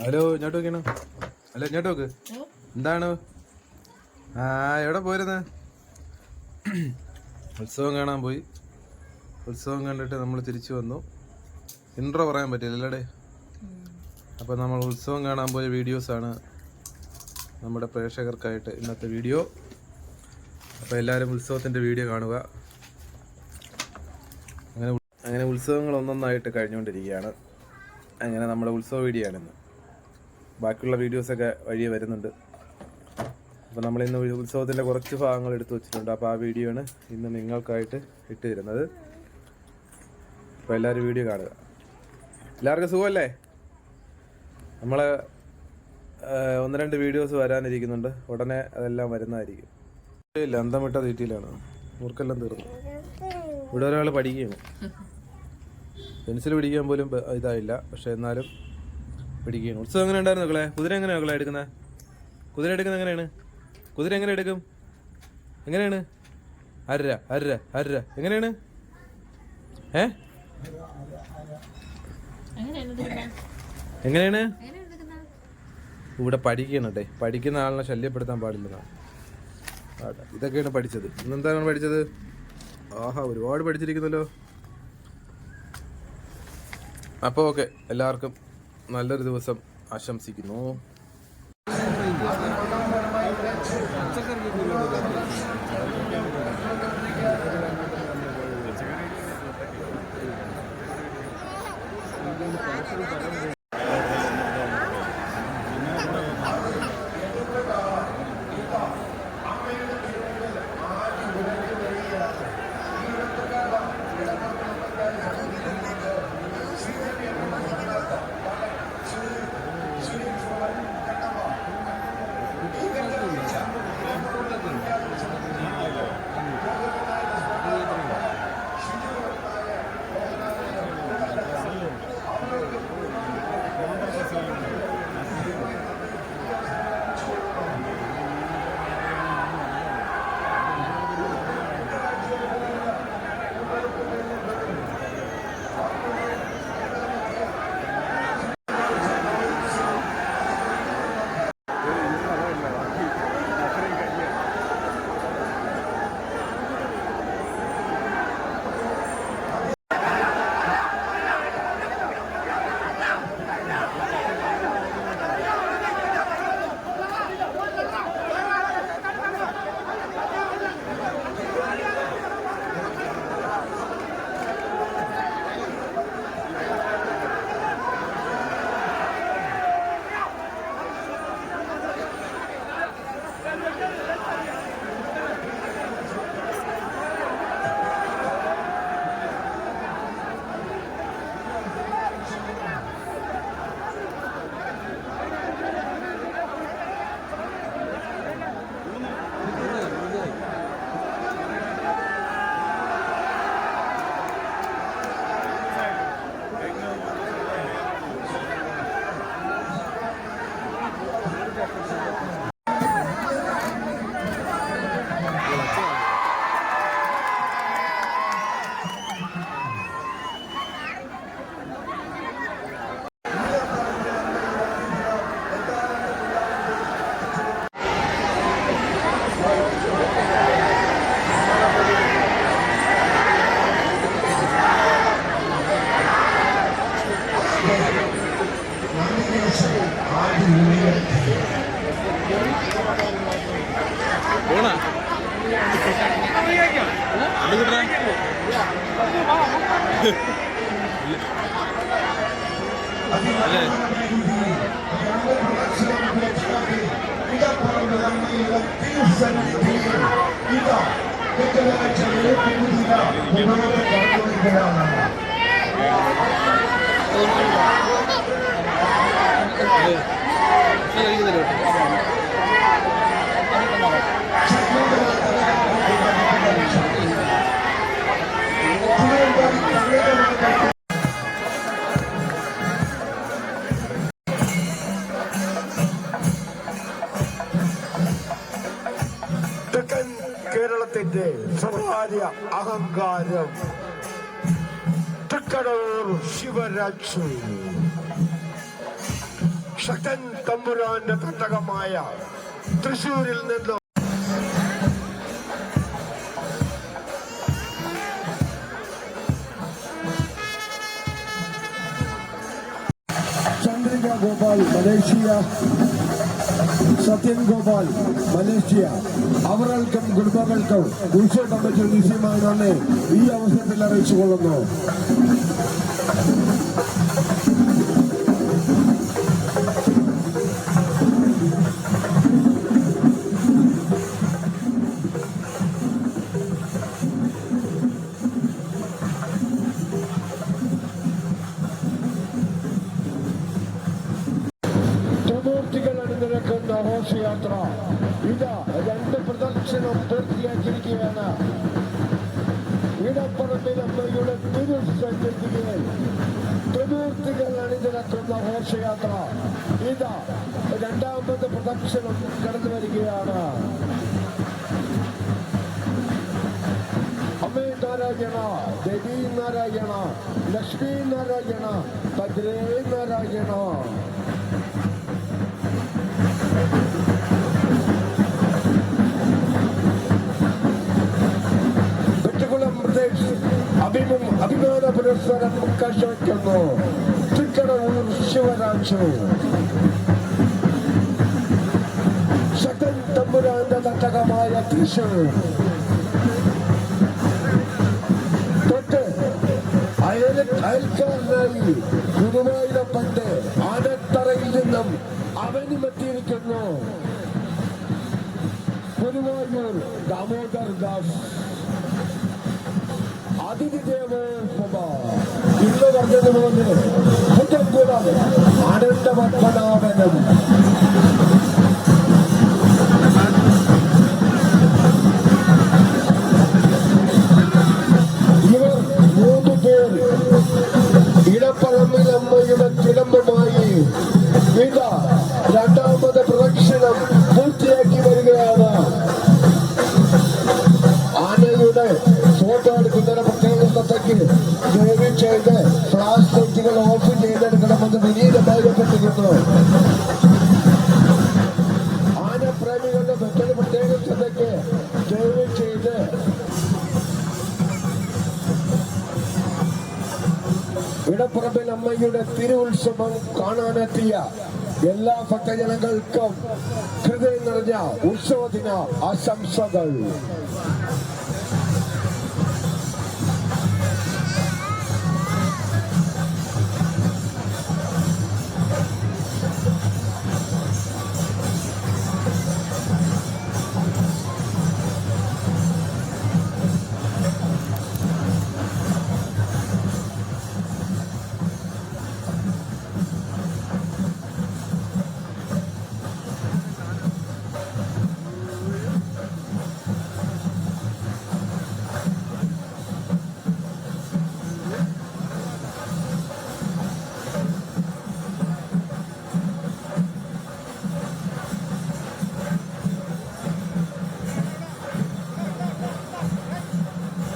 Hello ഇങ്ങോട്ട് നോക്കണം hello ഇങ്ങോട്ട് നോക്ക്. എന്താണ്? ആ എവിടെ പോയിരുന്ന് ഉത്സവം കാണാൻ പോയി. ഉത്സവം കണ്ടിട്ട് നമ്മൾ തിരിച്ചു വന്നു. ഇൻട്രോ പറയാൻ പറ്റില്ല അല്ലേ അപ്പോൾ നമ്മൾ ഉത്സവം കാണാൻ പോയ വീഡിയോസാണ് നമ്മുടെ പ്രേക്ഷകർക്കായിട്ട് ഇന്നത്തെ വീഡിയോ അപ്പോൾ എല്ലാവരും ഉത്സവത്തിന്റെ വീഡിയോ കാണുക. അങ്ങനെ അങ്ങനെ ഉത്സവങ്ങൾ ഒന്നൊന്നായിട്ട് കഴിഞ്ഞുകൊണ്ടിരിക്കുകയാണ്. അങ്ങനെ നമ്മുടെ ഉത്സവ വീഡിയോ ആണിന്ന്. ബാക്കിയുള്ള വീഡിയോസൊക്കെ വഴിയെ വരുന്നുണ്ട്. അപ്പോൾ നമ്മൾ ഇന്ന് ഉത്സവത്തിന്റെ കുറച്ച് ഭാഗങ്ങൾ എടുത്തു വെച്ചിട്ടുണ്ട്. അപ്പോൾ ആ വീഡിയോ ആണ് ഇന്ന് നിങ്ങൾക്കായിട്ട് ഇട്ട് തരുന്നത് അപ്പോൾ എല്ലാവരും വീഡിയോ കാണുക. എല്ലാവർക്കും സുഖമല്ലേ? നമ്മൾ ഒന്ന് രണ്ട് വീഡിയോസ് വരാനിരിക്കുന്നുണ്ട്. ഉടനെ അതെല്ലാം വരുന്നതായിരിക്കും. ഇല്ല അന്തമിട്ട തീറ്റിയിലാണ്. മുറുക്കെല്ലാം തീർന്നു. ഇവിടെ ഒരാൾ പഠിക്കുകയാണ്. പെൻസിൽ പിടിക്കാൻ പോലും ഇതായില്ല. പക്ഷെ എന്നാലും പിടിക്കുകയാണ് ഉത്സവം എങ്ങനെ ഉണ്ടായിരുന്നു മക്കളെ? കുതിര എങ്ങനെയാണ് മക്കളെ എടുക്കുന്നത്? കുതിര എടുക്കുന്നത് എങ്ങനെയാണ്? കുതിര എങ്ങനെ എടുക്കും? എങ്ങനെയാണ്? അര അര അര. എങ്ങനെയാണ്? ഏ? എങ്ങനെയാണ്? ഇവിടെ എങ്ങനെയാണ് കേട്ടെ പഠിക്കുന്ന ആളിനെ ശല്യപ്പെടുത്താൻ ആട്ടെ, ഇതൊക്കെയാണ് പഠിച്ചത്. ഇന്നെന്താണ് പഠിച്ചത്? ആഹാ ഒരുപാട് പഠിച്ചിരിക്കുന്നല്ലോ. അപ്പോൾ ഓക്കെ എല്ലാവർക്കും നല്ലൊരു ദിവസം ആശംസിക്കുന്നു. തെക്കൻ കേരളത്തിന്റെ സ്വകാര്യ അഹങ്കാരം. തൃക്കടൂർ ശിവരാജ് ശക്തൻ തമ്പുരാന്റെ തട്ടകമായ തൃശൂരിൽ നിന്നും ചന്ദ്രിക ഗോപാൽ മലേഷ്യ. സത്യൻ ഗോപാൽ മലേഷ്യ. അവരൾക്കും കുടുംബങ്ങൾക്കും ഉത്സവ കമ്മിറ്റി നിശ്ചയമായി നന്ദി ഈ അവസരത്തിൽ അറിയിച്ചുകൊള്ളുന്നു. ത്രിമൂർത്തികൾ ഘോഷയാത്ര ഇതാ രണ്ട് പ്രദക്ഷിണം പൂർത്തിയാക്കിയിരിക്കുകയാണ്. ഇടപ്പറമ്പിൽ അമ്മയുടെ തിരുസന്നിധിയിൽ ത്രിമൂർത്തികൾ അണിനിരക്കുന്ന ഘോഷയാത്ര. ഇതാ രണ്ടാമത് പ്രദക്ഷിണം കടന്നു വരികയാണ്. നാരായണ ദേവി നാരായണ ലക്ഷ്മി നാരായണ ഭദ്രേ നാരായണ. അഭിമാന പുരസ്കാരം കാഴ്ചവെക്കുന്നു. തൃക്കടവൂർ ശിവരാജു. ശക്തൻ തമ്പുരാന്റെ തട്ടകമായ തൃശൂർ തൊട്ട് അയൽ അയൽക്കാരനായി ഗുരുവായൂരപ്പന്റെ ആനത്തറയിൽ നിന്നും അവനുമെത്തിയിരിക്കുന്നു. ഗുരുവായൂർ ഇന്ന് പറഞ്ഞതുപോലെ കുറ്റംകുളം ആനന്ദപത്മനാഭനം ഇവർ മൂന്ന് പേർ ഇടപ്പറമ്പിൽ അമ്മയുടെ തിടമ്പുമായി ഇതാ രണ്ടാമത് പ്രദക്ഷിണം പൂർത്തിയാക്കി വരികയാണ്. ശ്രദ്ധയ്ക്ക് ദയവ് ചെയ്ത് പ്ലാസ്റ്റിക്കുകൾ ഓഫ് ചെയ്തെടുക്കണമെന്ന് വിനീതമായി പെട്ടിരിക്കുന്നു ആനപ്രേമികളുടെ മറ്റൊരു പ്രത്യേക ശ്രദ്ധയ്ക്ക് ദയവ് ചെയ്ത് ഇടപ്പുറമ്പിൽ അമ്മയുടെ തിരുവുത്സവം കാണാനെത്തിയ എല്ലാ ഭക്തജനങ്ങൾക്കും ഹൃദയം നിറഞ്ഞ ഉത്സവദിന ആശംസകൾ.